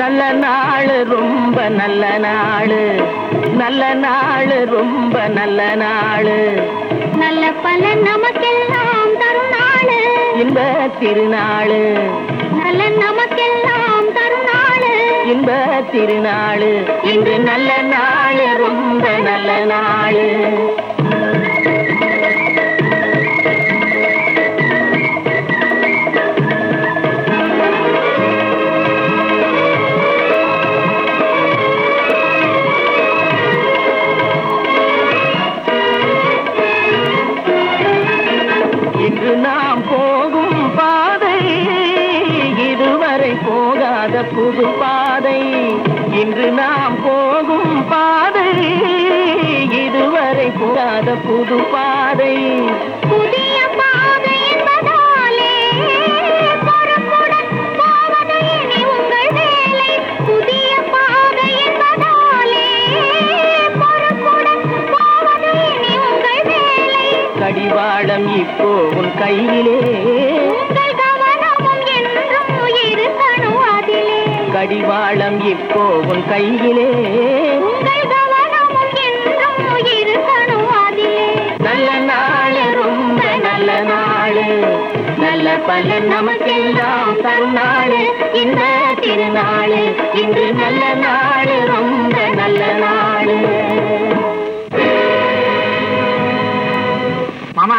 நல்ல நாள் ரொம்ப நல்ல நாள். நல்ல நாள் ரொம்ப நல்ல நாள். நல்ல பலன் நமக்கெல்லாம் தரும் நாள். இன்ப திருநாள். நல்ல நமக்கெல்லாம் தரும் நாள். இன்ப திருநாள். இன்று நல்ல நாள் ரொம்ப நல்ல நாள். இதுவரை போகாத புது பாதை. இன்று நாம் போகும் பாதை இதுவரை போகாத புது பாதை. புதிய பாதை என்பதாலே பொறுப்புடன் போவது இனி உங்கள் வேலை. புதிய பாதை என்பதாலே பொறுப்புடன் போவது இனி உங்கள் வேலை. கடிவாளம் இப்போ உன் கையிலே. கடிவாளம் இப்போ உன் கையிலே. நல்ல நாள் ரொம்ப நல்ல நாள். நல்ல பலன் நமக்கெல்லாம் தருநாள். இந்த திருநாள் இன்று நல்ல நாள் ரொம்ப